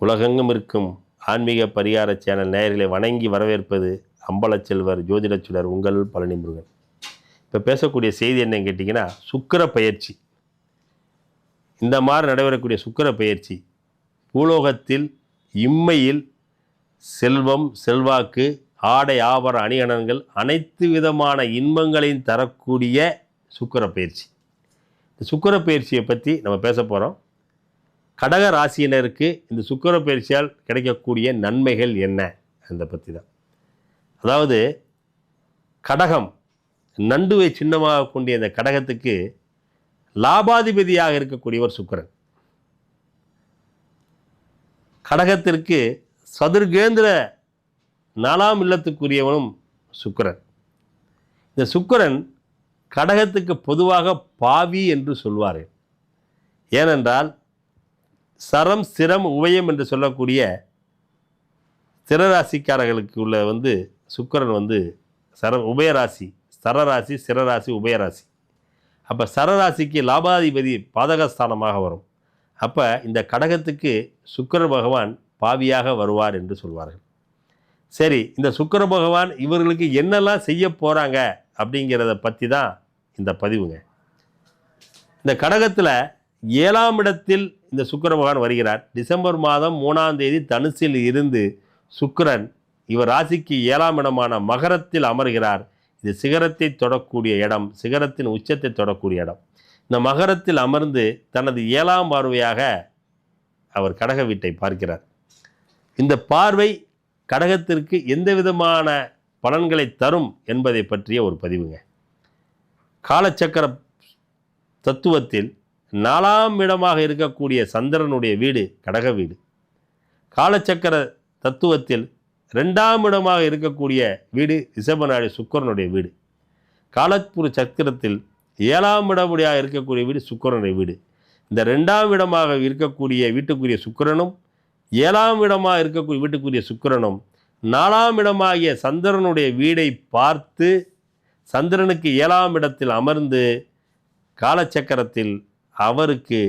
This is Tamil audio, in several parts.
உலகெங்கும் இருக்கும் ஆன்மீக பரிகார சேனல் நேயர்களை வணங்கி வரவேற்பது அம்பலச்செல்வர் ஜோதிடச்சுடர் உங்கள் பழனி முருகன் இப்போ பேசக்கூடிய செய்தி என்னன்னு கேட்டிங்கன்னா சுக்கிர பயிற்சி. இந்த மாதிரி நடைபெறக்கூடிய சுக்கர பயிற்சி. பூலோகத்தில் இம்மையில் செல்வம் செல்வாக்கு ஆடை ஆபர அணிகலன்கள் அனைத்து விதமான இன்பங்களையும் தரக்கூடிய சுக்கர பயிற்சி. இந்த சுக்கர பயிற்சியை பற்றி நம்ம பேச போகிறோம் கடக ராசியினருக்கு இந்த சுக்கிர பயிற்சியால் கிடைக்கக்கூடிய நன்மைகள் என்ன? அதை பற்றி தான். அதாவது கடகம் நண்டுவை சின்னமாக கொண்டிய இந்த கடகத்துக்கு லாபாதிபதியாக இருக்கக்கூடியவர் சுக்கிரன். கடகத்திற்கு சதுர்கேந்திர நாலாம் இல்லத்துக்குரியவனும் சுக்கிரன். இந்த சுக்கிரன் கடகத்துக்கு பொதுவாக பாவி என்று சொல்வார்கள். ஏனென்றால் சரம் சிரம் உபயம் என்று சொல்லக்கூடிய சிரராசிக்காரர்களுக்கு உள்ள வந்து சுக்கிரன் வந்து சர உபயராசி சரராசி சிரராசி உபயராசி. அப்போ சரராசிக்கு லாபாதிபதி பாதகஸ்தானமாக வரும். அப்போ இந்த கடகத்துக்கு சுக்கர பகவான் பாவியாக வருவார் என்று சொல்வார்கள். சரி இந்த சுக்கர பகவான் இவர்களுக்கு என்னெல்லாம் செய்ய போகிறாங்க அப்படிங்கிறத பற்றி தான் இந்த பதிவுங்க. இந்த கடகத்தில் ஏழாம் இடத்தில் இந்த சுக்கர பகவான் வருகிறார். டிசம்பர் மாதம் மூணாம் தேதி தனுசில் இருந்து சுக்கரன் இவர் ராசிக்கு ஏழாம் இடமான மகரத்தில் அமர்கிறார். இது சிகரத்தை தொடக்கூடிய இடம் சிகரத்தின் உச்சத்தை தொடக்கூடிய இடம். இந்த மகரத்தில் அமர்ந்து தனது ஏழாம் பார்வையாக அவர் கடக வீட்டை பார்க்கிறார். இந்த பார்வை கடகத்திற்கு எந்த விதமான பலன்களை தரும் என்பதை பற்றிய ஒரு பதிவுங்க. காலச்சக்கர தத்துவத்தில் நாலாம் இடமாக இருக்கக்கூடிய சந்திரனுடைய வீடு கடக வீடு. காலச்சக்கர தத்துவத்தில் ரெண்டாம் இடமாக இருக்கக்கூடிய வீடு ரிஷபநாடி சுக்கரனுடைய வீடு. காலப்புரு சக்கரத்தில் ஏழாம் இடமுடியாக இருக்கக்கூடிய வீடு சுக்கரனுடைய வீடு. இந்த ரெண்டாம் இடமாக இருக்கக்கூடிய வீட்டுக்குரிய சுக்கரனும் ஏழாம் இடமாக இருக்கக்கூடிய வீட்டுக்குரிய சுக்கரனும் நாலாம் இடமாகிய சந்திரனுடைய வீடை பார்த்து சந்திரனுக்கு ஏழாம் இடத்தில் அமர்ந்து காலச்சக்கரத்தில் அவருக்கு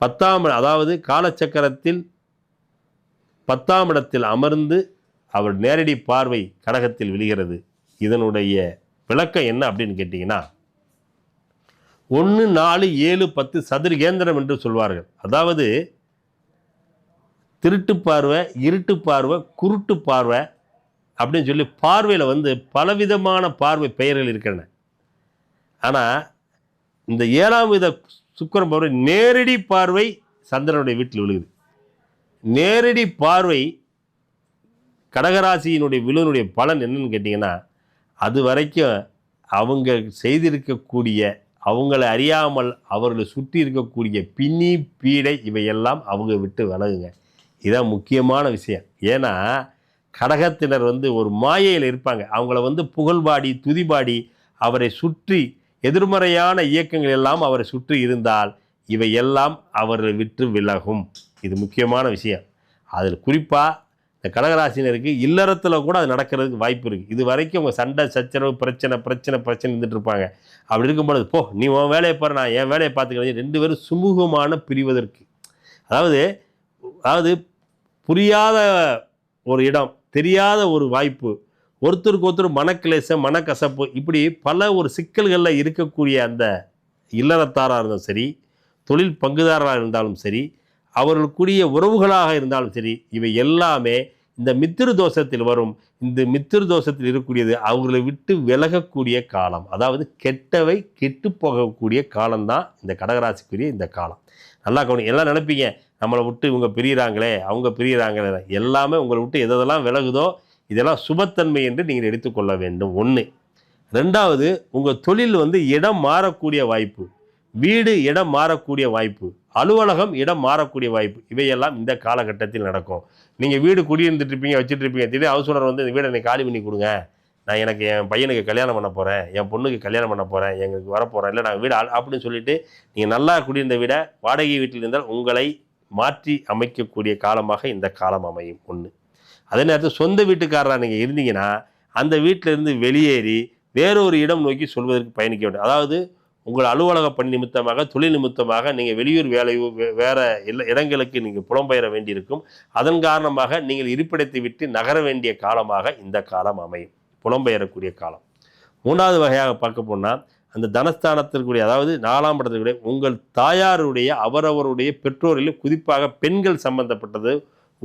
பத்தாம் அதாவது காலச்சக்கரத்தில் பத்தாம் இடத்தில் அமர்ந்து அவர் நேரடி பார்வை கடகத்தில் விழுகிறது. இதனுடைய விளக்கம் என்ன அப்படின்னு கேட்டிங்கன்னா ஒன்று நாலு ஏழு பத்து சதுர்கேந்திரம் என்று சொல்வார்கள். அதாவது திருட்டு பார்வை இருட்டு பார்வை குருட்டு பார்வை அப்படின்னு சொல்லி பார்வையில் வந்து பலவிதமான பார்வை பெயர்கள் இருக்கின்றன. ஆனால் இந்த ஏழாம் வித சுக்கரன் பார்வை நேரடி பார்வை சந்திரனுடைய வீட்டில் விழுகுது. நேரடி பார்வை கடகராசியினுடைய விழுவனுடைய பலன் என்னன்னு கேட்டிங்கன்னா அது வரைக்கும் அவங்க செய்திருக்கக்கூடிய அவங்கள அறியாமல் அவர்களை சுற்றி இருக்கக்கூடிய பின்னி பீடை இவையெல்லாம் அவங்க விட்டு விலகுங்க. இதான் முக்கியமான விஷயம். ஏன்னா கடகத்தினர் வந்து ஒரு மாயையில் இருப்பாங்க. அவங்கள வந்து புகழ்பாடி துதிபாடி அவரை சுற்றி எதிர்மறையான இயக்கங்கள் எல்லாம் அவரை சுற்றி இருந்தால் இவை எல்லாம் அவரை விற்று விலகும். இது முக்கியமான விஷயம். அதில் குறிப்பாக இந்த கடகராசினருக்கு இல்லறத்தில் கூட அது நடக்கிறதுக்கு வாய்ப்பு இருக்குது இது வரைக்கும் அவங்க சண்டை சச்சரவு பிரச்சனை பிரச்சனை பிரச்சனை இருந்துட்டு இருப்பாங்க. அப்படி இருக்கும்பொழுது போ நீ உன் வேலையை பாரு நான் என் வேலையை பார்த்துக்கிறேன். ரெண்டு பேரும் சுமூகமான பிரிவதற்கு. அதாவது அதாவது புரியாத ஒரு இடம் தெரியாத ஒரு வாய்ப்பு ஒருத்தருக்கு ஒருத்தர் மனக்கிளேசம் மனக்கசப்பு இப்படி பல ஒரு சிக்கல்களில் இருக்கக்கூடிய அந்த இல்லறத்தாராக இருந்தாலும் சரி தொழில் பங்குதாரராக இருந்தாலும் சரி அவர்களுக்குரிய உறவுகளாக இருந்தாலும் சரி இவை எல்லாமே இந்த மித்திரு தோஷத்தில் வரும். இந்த மித்திரு தோஷத்தில் இருக்கக்கூடியது அவர்களை விட்டு விலகக்கூடிய காலம். அதாவது கெட்டவை கெட்டு போகக்கூடிய காலம்தான் இந்த கடகராசிக்குரிய இந்த காலம். நல்லா கவனி எல்லாம் நினைப்பீங்க நம்மளை விட்டு இவங்க பிரியிறாங்களே அவங்க பிரியிறாங்களே எல்லாமே உங்களை விட்டு எதெல்லாம் விலகுதோ இதெல்லாம் சுபத்தன்மை என்று நீங்கள் எடுத்துக்கொள்ள வேண்டும். ஒன்று ரெண்டாவது உங்கள் தொழில் வந்து இடம் மாறக்கூடிய வாய்ப்பு. வீடு இடம் மாறக்கூடிய வாய்ப்பு. அலுவலகம் இடம் மாறக்கூடிய வாய்ப்பு. இவையெல்லாம் இந்த காலகட்டத்தில் நடக்கும். நீங்கள் வீடு குடியிருந்துட்டு இருப்பீங்க வச்சுட்டு இருப்பீங்க திடீர் ஹவுஸ் ஓனர் வந்து இந்த வீடை எனக்கு காலி பண்ணி கொடுங்க. நான் எனக்கு என் பையனுக்கு கல்யாணம் பண்ண போகிறேன் என் பொண்ணுக்கு கல்யாணம் பண்ண போகிறேன் எங்களுக்கு வரப்போகிறேன் இல்லை நான் வீடு அப்படின்னு சொல்லிட்டு நீங்கள் நல்லா குடியிருந்த வீடை வாடகை வீட்டில் இருந்தால் உங்களை மாற்றி அமைக்கக்கூடிய காலமாக இந்த காலம் அமையும். ஒன்று அதே நேரத்தில் சொந்த வீட்டுக்காரராக நீங்கள் இருந்தீங்கன்னா அந்த வீட்டிலேருந்து வெளியேறி வேறொரு இடம் நோக்கி சொல்வதற்கு பயணிக்க வேண்டும். அதாவது உங்கள் அலுவலக பணி நிமித்தமாக தொழில் நிமித்தமாக நீங்கள் வெளியூர் வேலை வேறு இடங்களுக்கு நீங்கள் புலம்பெயர வேண்டியிருக்கும். அதன் காரணமாக நீங்கள் இருப்பிடத்தை விட்டு நகர வேண்டிய காலமாக இந்த காலம் அமையும். புலம்பெயரக்கூடிய காலம். மூன்றாவது வகையாக பார்க்க போனால் அந்த தனஸ்தானத்திற்குரிய அதாவது நாலாம் இடத்திற்குரிய உங்கள் தாயாருடைய அவரவருடைய பெற்றோரில் குறிப்பாக பெண்கள் சம்பந்தப்பட்டது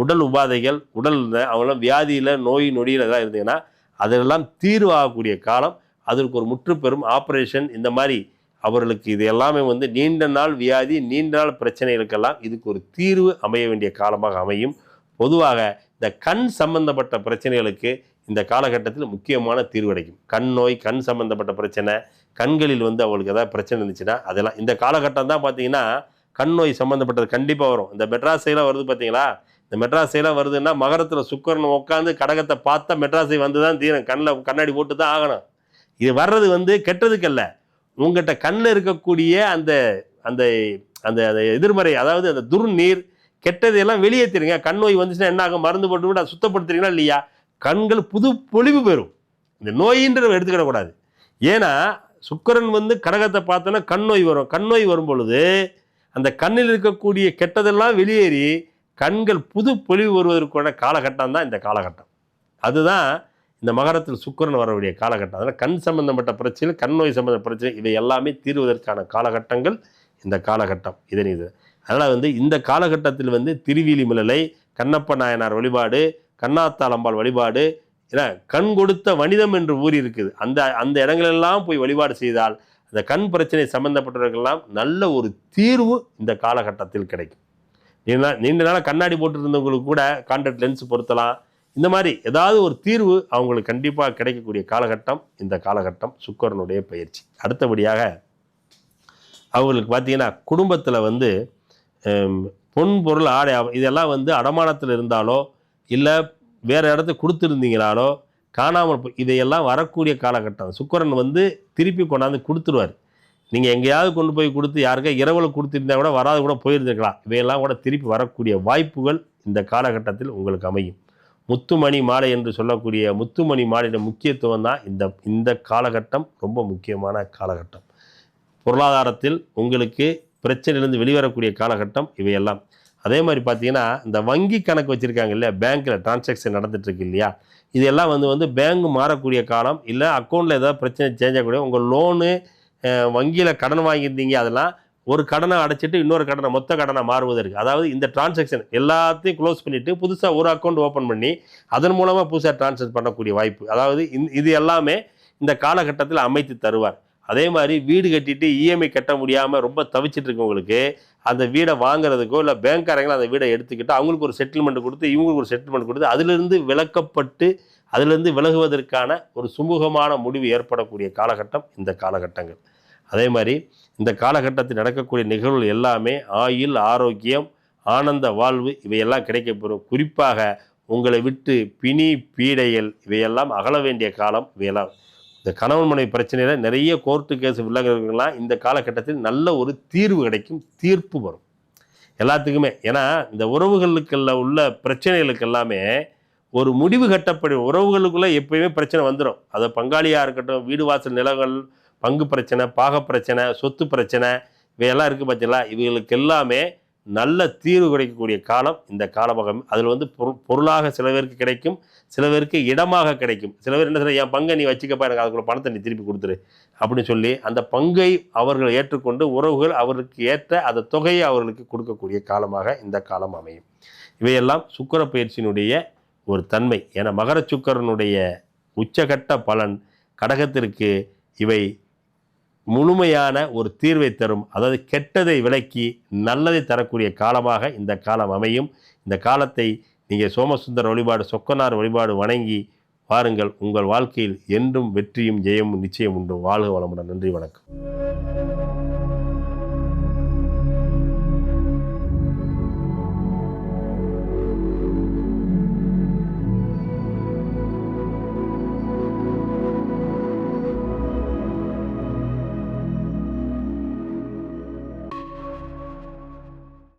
உடல் உபாதைகள் உடல் அவங்களாம் வியாதியில் நோய் நொடியில் எதாவது இருந்தீங்கன்னா அதெல்லாம் தீர்வாகக்கூடிய காலம். அதற்கு ஒரு முற்றுப்பெறும் ஆப்ரேஷன். இந்த மாதிரி அவர்களுக்கு இது எல்லாமே வந்து நீண்ட நாள் வியாதி நீண்ட நாள் பிரச்சனைகளுக்கெல்லாம் இதுக்கு ஒரு தீர்வு அமைய வேண்டிய காலமாக அமையும். பொதுவாக இந்த கண் சம்பந்தப்பட்ட பிரச்சனைகளுக்கு இந்த காலகட்டத்தில் முக்கியமான தீர்வு கிடைக்கும். கண் நோய் கண் சம்பந்தப்பட்ட பிரச்சனை கண்களில் வந்து அவங்களுக்கு ஏதாவது பிரச்சனை இருந்துச்சுன்னா அதெல்லாம் இந்த காலகட்டம் தான் பார்த்தீங்கன்னா கண் நோய் சம்மந்தப்பட்டது கண்டிப்பாக வரும். இந்த மெட்ராஸ் சைலாம் வருது பார்த்தீங்களா? இந்த மெட்ராஸ் வருதுன்னா மகரத்தில் சுக்கரன் உட்காந்து கடகத்தை பார்த்தா மெட்ராஸை வந்து தான் தீரன். கண்ணில் கண்ணாடி போட்டு தான் ஆகணும். இது வர்றது வந்து கெட்டதுக்கல்ல உங்கள்கிட்ட கண்ணில் இருக்கக்கூடிய அந்த அந்த அந்த அந்த எதிர்மறை அதாவது அந்த துர்நீர் கெட்டதையெல்லாம் வெளியேற்றிடுங்க கண் நோய் வந்துச்சுன்னா என்ன ஆகும்? மருந்து போட்டு விட சுத்தப்படுத்துறீங்களா இல்லையா? கண்கள் புது பொலிவு பெறும். இந்த நோயின்ற எடுத்துக்கிடக்கூடாது ஏன்னா சுக்கரன் வந்து கடகத்தை பார்த்தோன்னா கண் நோய் வரும். கண் நோய் வரும் பொழுது அந்த கண்ணில் இருக்கக்கூடிய கெட்டதெல்லாம் வெளியேறி கண்கள் புது பொலிவு வருவதற்கான காலகட்டம் தான் இந்த காலகட்டம். அதுதான் இந்த மகரத்தில் சுக்கிரன் வரக்கூடிய காலகட்டம். அதனால் கண் சம்பந்தப்பட்ட பிரச்சனை கண் நோய் சம்பந்தப்பட்ட பிரச்சனை இவை எல்லாமே தீர்வதற்கான காலகட்டங்கள் இந்த காலகட்டம். இதன் இது. அதனால் வந்து இந்த காலகட்டத்தில் வந்து திருவிழி மிளலை கண்ணப்ப நாயனார் வழிபாடு கண்ணாத்தாளம்பாள் வழிபாடு ஏன்னா கண் கொடுத்த வனிதம் என்று ஊர் இருக்குது அந்த அந்த இடங்களெல்லாம் போய் வழிபாடு செய்தால் அந்த கண் பிரச்சனை சம்பந்தப்பட்டவர்களெல்லாம் நல்ல ஒரு தீர்வு இந்த காலகட்டத்தில் கிடைக்கும். நீண்ட நீண்ட நாள் கண்ணாடி போட்டுருந்தவங்களுக்கு கூட கான்டாக்ட் லென்ஸ் பொருத்தலாம். இந்த மாதிரி ஏதாவது ஒரு தீர்வு அவங்களுக்கு கண்டிப்பாக கிடைக்கக்கூடிய காலகட்டம் இந்த காலகட்டம் சுக்கரனுடைய பயிற்சி. அடுத்தபடியாக அவங்களுக்கு பார்த்தீங்கன்னா குடும்பத்தில் வந்து பொன்பொருள் பொன் பொருள் ஆடை இதெல்லாம் வந்து அடமானத்தில் இருந்தாலோ இல்லை வேறு இடத்த கொடுத்துருந்தீங்களாலோ காணாமல் இதையெல்லாம் வரக்கூடிய காலகட்டம். சுக்கரன் வந்து திருப்பி கொண்டாந்து கொடுத்துருவார். நீங்கள் எங்கேயாவது கொண்டு போய் கொடுத்து யாருக்கா இரவில் கொடுத்துருந்தா கூட வராது கூட போயிருந்துருக்கலாம். இவையெல்லாம் கூட திருப்பி வரக்கூடிய வாய்ப்புகள் இந்த காலகட்டத்தில் உங்களுக்கு அமையும். முத்துமணி மாலை என்று சொல்லக்கூடிய முத்துமணி மாலையோட முக்கியத்துவம் தான் இந்த இந்த காலகட்டம் ரொம்ப முக்கியமான காலகட்டம். பொருளாதாரத்தில் உங்களுக்கு பிரச்சனையிலேருந்து வெளிவரக்கூடிய காலகட்டம் இவையெல்லாம். அதே மாதிரி பார்த்தீங்கன்னா இந்த வங்கி கணக்கு வச்சுருக்காங்க இல்லையா? பேங்க்கில் டிரான்சாக்ஷன் நடந்துட்டு இல்லையா? இதெல்லாம் வந்து வந்து பேங்க் மாறக்கூடிய காலம் இல்லை அக்கௌண்ட்டில் ஏதாவது பிரச்சனை சேஞ்ச் ஆகக்கூடிய உங்கள் லோனு வங்கியில் கடன் வாங்கியிருந்தீங்க அதெல்லாம் ஒரு கடனை அடைச்சிட்டு இன்னொரு கடனை மொத்த கடனை மாறுவதற்கு அதாவது இந்த டிரான்சாக்ஷன் எல்லாத்தையும் க்ளோஸ் பண்ணிவிட்டு புதுசாக ஒரு அக்கௌண்ட் ஓப்பன் பண்ணி அதன் மூலமாக புதுசாக டிரான்ஸ்ஃபர் பண்ணக்கூடிய வாய்ப்பு. அதாவது இது எல்லாமே இந்த காலகட்டத்தில் அமைத்து தருவார். அதே மாதிரி வீடு கட்டிட்டு இஎம்ஐ கட்ட முடியாமல் ரொம்ப தவிச்சிட்டு இருக்கவங்களுக்கு அந்த வீடை வாங்குறதுக்கோ இல்லை பேங்க்காரங்களும் அந்த வீடை எடுத்துக்கிட்டு அவங்களுக்கு ஒரு செட்டில்மெண்ட் கொடுத்து இவங்களுக்கு ஒரு செட்டில்மெண்ட் கொடுத்து அதிலிருந்து விலக்கப்பட்டு அதிலிருந்து விலகுவதற்கான ஒரு சுமூகமான முடிவு ஏற்படக்கூடிய காலகட்டம் இந்த காலகட்டங்கள். அதே மாதிரி இந்த காலகட்டத்தில் நடக்கக்கூடிய நிகழ்வுகள் எல்லாமே ஆயுள் ஆரோக்கியம் ஆனந்த வாழ்வு இவையெல்லாம் கிடைக்கப்பெறும். குறிப்பாக உங்களை விட்டு பிணி பீடைகள் இவையெல்லாம் அகல வேண்டிய காலம் இவையெல்லாம். இந்த கணவன் மனைவி பிரச்சனையில் நிறைய கோர்ட்டு கேஸ் வில்லங்கலாம் இந்த காலகட்டத்தில் நல்ல ஒரு தீர்வு கிடைக்கும் தீர்ப்பு வரும். எல்லாத்துக்குமே. ஏன்னா இந்த உறவுகளுக்குள்ள உள்ள பிரச்சனைகளுக்கு எல்லாமே ஒரு முடிவு கட்டப்படும். உறவுகளுக்குள்ளே எப்பயுமே பிரச்சனை வந்துடும் அது பங்காளியாக இருக்கட்டும் வீடு வாசல் நிலங்கள் பங்கு பிரச்சனை பாக பிரச்சனை சொத்து பிரச்சனை இவையெல்லாம் இருக்குது பார்த்தீங்களா இவைகளுக்கு எல்லாமே நல்ல தீர்வு கிடைக்கக்கூடிய காலம் இந்த காலமாக அதில் வந்து பொருள் பொருளாக சில பேருக்கு கிடைக்கும் சில பேருக்கு இடமாக கிடைக்கும். சில பேர் என்ன சொல்ல என் பங்கை நீ வச்சுக்கப்பா எனக்கு அதுக்குள்ள பணத்தை நீ திருப்பி கொடுத்துரு. அப்படின்னு சொல்லி அந்த பங்கை அவர்கள் ஏற்றுக்கொண்டு உறவுகள் அவர்களுக்கு ஏற்ற அந்த தொகையை அவர்களுக்கு கொடுக்கக்கூடிய காலமாக இந்த காலம் அமையும். இவையெல்லாம் சுக்கிர பயிற்சியினுடைய ஒரு தன்மை. ஏன்னா மகர சுக்கரனுடைய உச்சகட்ட பலன் கடகத்திற்கு இவை முழுமையான ஒரு தீர்வை தரும் அதாவது கெட்டதை விலக்கி நல்லதை தரக்கூடிய காலமாக இந்த காலம் அமையும். இந்த காலத்தை நீங்கள் சோமசுந்தர வழிபாடு சொக்கனார் வழிபாடு வணங்கி வாருங்கள். உங்கள் வாழ்க்கையில் என்றும் வெற்றியும் ஜெயமும் நிச்சயம் உண்டு. வாழ்க வளமுடன். நன்றி வணக்கம்.